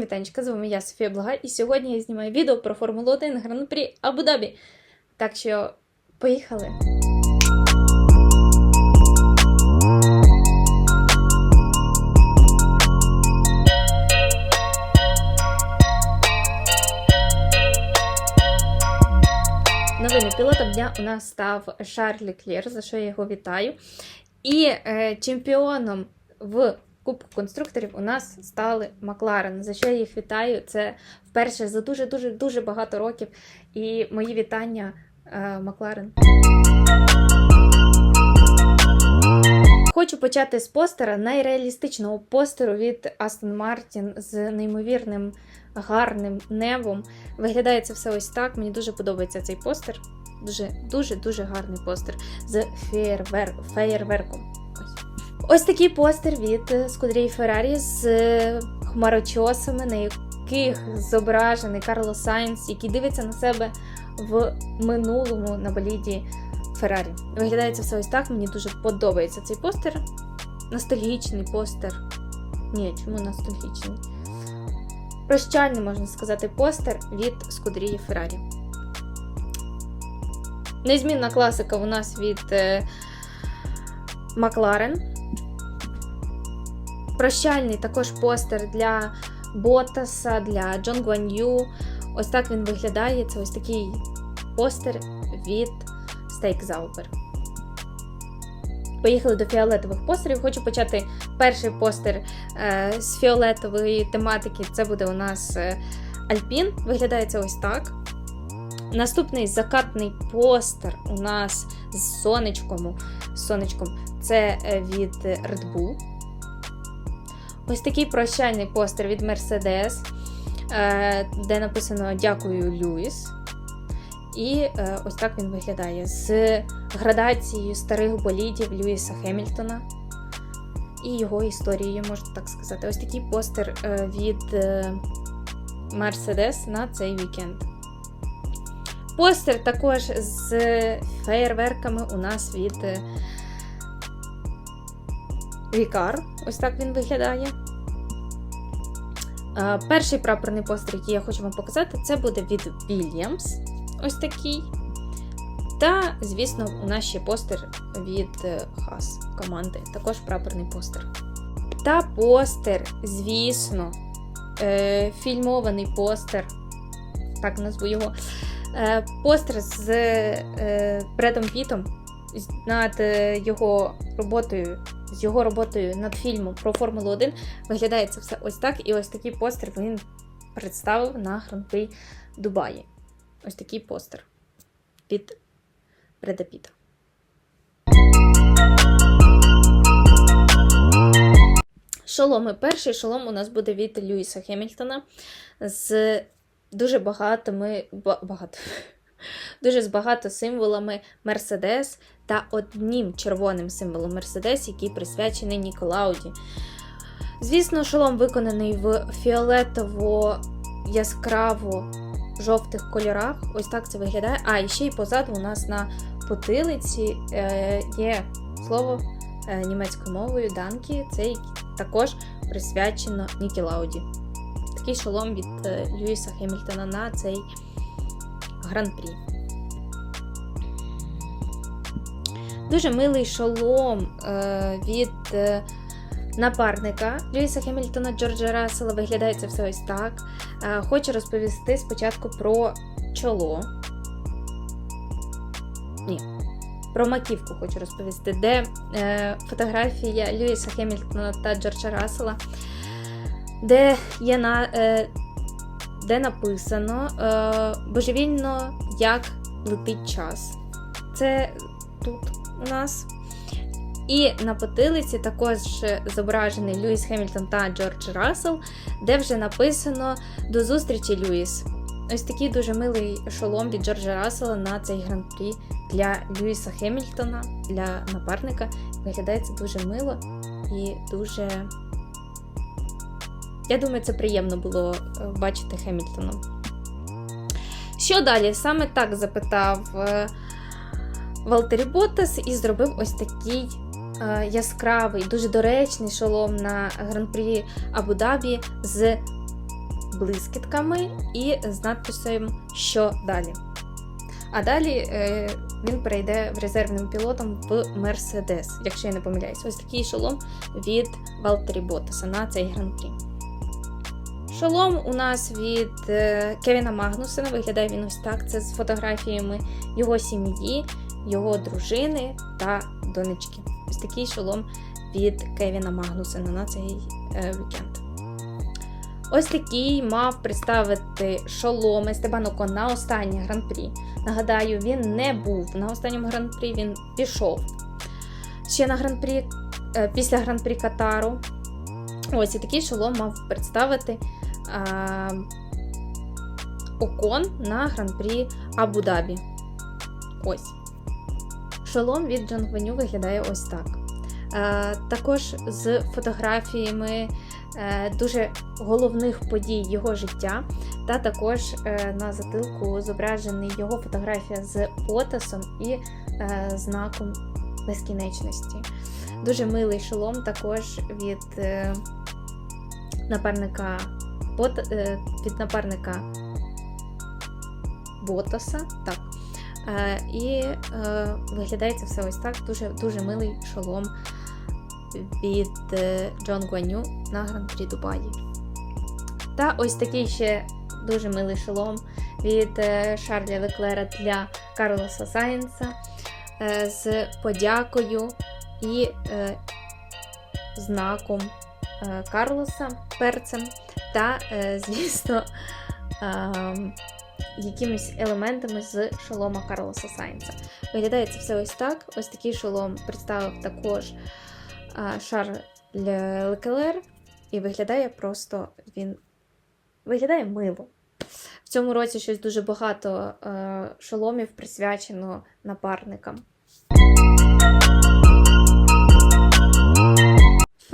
Вітанечка, з вами я Софія Блага, і сьогодні я знімаю відео про Формулу 1 Гран-прі Абу-Дабі. Так що, поїхали! Новини пілотом дня у нас став Шарль Клєр, за що я його вітаю. І е, чемпіоном в Кубку конструкторів у нас стали Макларен, за що я їх вітаю. Це вперше за дуже-дуже дуже багато років. І мої вітання е, Макларен. Хочу почати з постера найреалістичного постеру від Aston Martin з неймовірним гарним небом. Виглядає це все ось так. Мені дуже подобається цей постер. Дуже дуже дуже гарний постер з феєрвер... феєрверком. Ось. Такий постер від Скудрії Феррарі з хмарочосами, на яких зображений Карло Сайнс, який дивиться на себе в минулому на боліді Феррарі. Виглядає це все ось так. Мені дуже подобається цей постер. Ностальгічний постер. Ні, чому ностальгічний? Прощальний, можна сказати, постер від Скудрії Феррарі. Незмінна класика у нас від е, Макларен. Прощальний також постер для Ботаса, для Джон Гуан'ю. Ось так він виглядає. Це ось такий постер від Стейк Заупер. Поїхали до фіолетових постерів. Хочу почати перший постер е, з фіолетової тематики. Це буде у нас е, Альпін. Виглядає це ось так. Наступний закатний постер у нас з сонечком. сонечком. Це е, від Red Bull. Ось такий прощальний постер від Mercedes, е, де написано Дякую, Люїс. І е, ось так він виглядає з градацією старих болідів Льюіса Хемільтона і його історією, можна так сказати. Ось такий постер е, від Mercedes на цей вікенд. Постер також з феєрверками у нас від Вікар. Ось так він виглядає. Е, Перший прапорний постер, який я хочу вам показати, це буде від Williams. Ось такий. Та, звісно, у нас ще постер від е, Хас команди. Також прапорний постер. Та постер, звісно, е, фільмований постер. Так назву його. Е, Постер з е, Бредом Пітом над е, його роботою, з його роботою над фільмом про Формулу 1 виглядає це все ось так. І ось такий постер він представив на гран-при Дубаї. Ось такий постер від Бреда. Шоломи. Перший шолом у нас буде від Льюіса Хемільтона з дуже багатими багато. Дуже з багато символами Мерседес та одним червоним символом Мерседес, який присвячений Ніколауді. Звісно, шолом виконаний в фіолетово яскраво жовтих кольорах. Ось так це виглядає. А, і ще й позаду у нас на потилиці е, є слово е, німецькою мовою данкі. Це також присвячено Нікі Лауді. Такий шолом від е, Льюіса Хемільтона на цей гран-прі. Дуже милий шолом е, від е, напарника Льюіса Хемільтона Джорджа Рассела. Виглядає це все ось так. Е, Хочу розповісти спочатку про чоло. Ні. Про маківку хочу розповісти, де е, фотографія Льюіса Хемільтона та Джорджа Рассела, де є на, е, де написано е, божевільно, як летить час. Це тут у нас. І на потилиці також зображений Льюіс Хемільтон та Джордж Рассел, де вже написано До зустрічі, Льюіс. Ось такий дуже милий шолом від Джорджа Рассела на цей гран-прі для Льюіса Хемільтона, для напарника. Виглядає це дуже мило і дуже. Я думаю, це приємно було е, бачити Хемільтона. Що далі? Саме так запитав е, Валтері Боттас і зробив ось такий е, яскравий, дуже доречний шолом на гран-прі Абу-Дабі з блискітками і з надписом Що далі. А далі е, він перейде в резервним пілотом в Мерседес, якщо я не помиляюсь. Ось такий шолом від Валтері Ботаса на цей гран-прі. Шолом у нас від е, Кевіна Магнусена. Виглядає він ось так. Це з фотографіями його сім'ї, його дружини та донечки. Ось такий шолом від Кевіна Магнусена на цей е, вікенд. Ось такий мав представити шолом Естебан Окон на останнє гран-прі. Нагадаю, він не був на останньому гран-прі, він пішов. Ще на гран-прі, е, після гран-прі Катару. Ось і такий шолом мав представити а, Окон на гран-прі Абу-Дабі. Ось. Шолом від Джангвеню виглядає ось так. Е, також з фотографіями е, дуже головних подій його життя, та також е, на затилку зображений його фотографія з Потасом і знаком безкінечності. Дуже милий шолом також від напарника від напарника Ботаса. Так. Е, і е, виглядає це все ось так. Дуже, дуже милий шолом від е, Джон Гуаню на гран-прі Дубаї. Та ось такий ще дуже милий шолом від Шарля Леклера для Карлоса Сайнса з подякою і знаком Карлоса перцем та, звісно, якимись елементами з шолома Карлоса Сайнса. Виглядає це все ось так. Ось такий шолом представив також Шарль Леклер, і виглядає просто він виглядає мило. В цьому році щось дуже багато е, шоломів присвячено напарникам.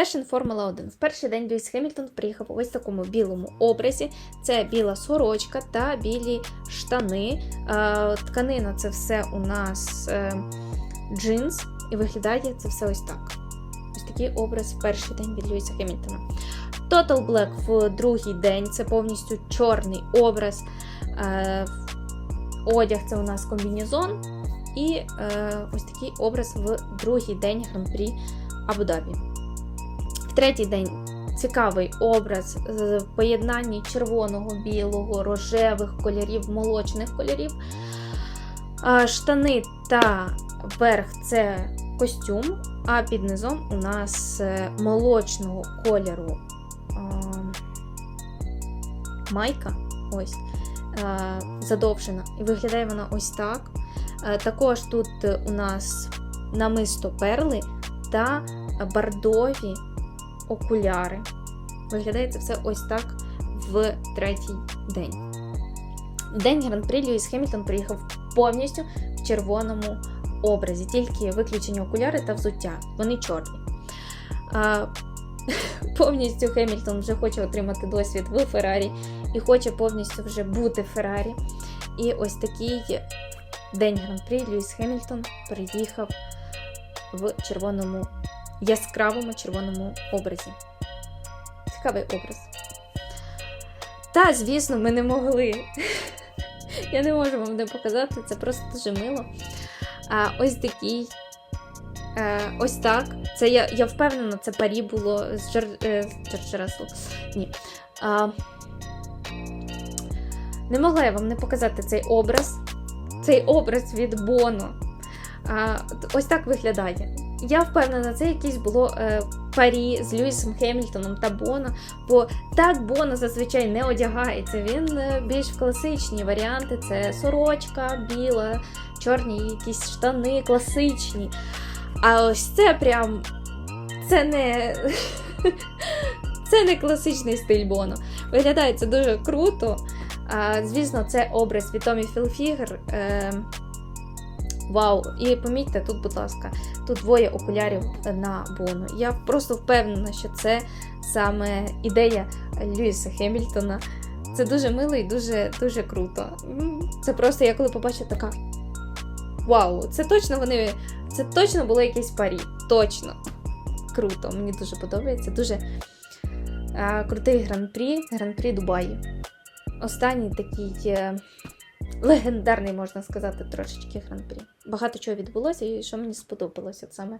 Фешн Формула 1. В перший день Льюіс Хемільтон приїхав ось такому білому образі. Це біла сорочка та білі штани. Е, тканина це все у нас е, джинс, і виглядає це все ось так. Ось такий образ в перший день від Льюіса Хемільтона. Total Black в другий день це повністю чорний образ. Е, одяг це у нас комбінезон. І ось такий образ в другий день гран-прі Абу-Дабі. В третій день цікавий образ в поєднанні червоного, білого, рожевих кольорів, молочних кольорів. Штани та верх це костюм, а під низом у нас е, молочного кольору майка. Ось. Задовжена. І виглядає вона ось так. Також тут у нас намисто перли та бордові окуляри. Виглядає все ось так в третій день. В день гран-прі Льюіс Хемільтон приїхав повністю в червоному образі, тільки виключені окуляри та взуття. Вони чорні. А, повністю Хемільтон вже хоче отримати досвід в Феррарі і хоче повністю вже бути Феррарі. І ось такий день гран-прі Льюіс Хемільтон приїхав в червоному яскравому червоному образі. Цікавий образ. Та, звісно, ми не могли. Я не можу вам не показати, це просто дуже мило. А, Ось такий. Е, ось так. Це я я впевнена, це парі було з Джор... е, Ні. А, не могла я вам не показати цей образ. Цей образ від Боно. А, ось так виглядає. Я впевнена, це якесь було е, парі з Льюісом Хемільтоном та Боно, бо так Боно зазвичай не одягається. Він е, більш в класичні варіанти: це сорочка, біла, чорні якісь штани, класичні. А ось це прям це не це не класичний стиль Боно. Виглядає це дуже круто. А, Звісно, це образ від Томі Філфігер. Е, Вау! І помітьте тут, будь ласка, тут двоє окулярів на Бону. Я просто впевнена, що це саме ідея Льюіса Хемільтона. Це дуже мило і дуже дуже круто. Це просто я коли побачила така. Вау! Це точно вони. Це точно було якесь парі. Точно. Круто, мені дуже подобається. Дуже е, крутий гран-прі, гран-прі Дубаї. Останній такий е, легендарний, можна сказати, трошечки гран-прі. Багато чого відбулося, і що мені сподобалося саме.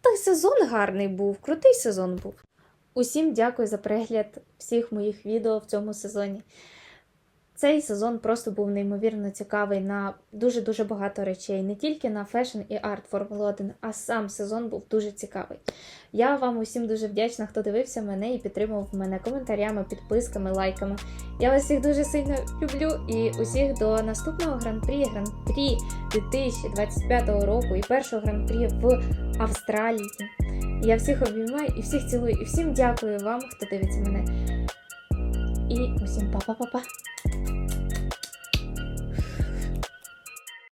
Та сезон гарний був, крутий сезон був. Усім дякую за перегляд всіх моїх відео в цьому сезоні. Цей сезон просто був неймовірно цікавий на дуже-дуже багато речей. Не тільки на фешн і арт Формули 1, а сам сезон був дуже цікавий. Я вам усім дуже вдячна, хто дивився мене і підтримував мене коментарями, підписками, лайками. Я вас всіх дуже сильно люблю і усіх до наступного гран-прі, гран-прі 2025 року і першого гран-прі в Австралії. Я всіх обіймаю і всіх цілую, і всім дякую вам, хто дивиться мене. І усім па-па-па-па.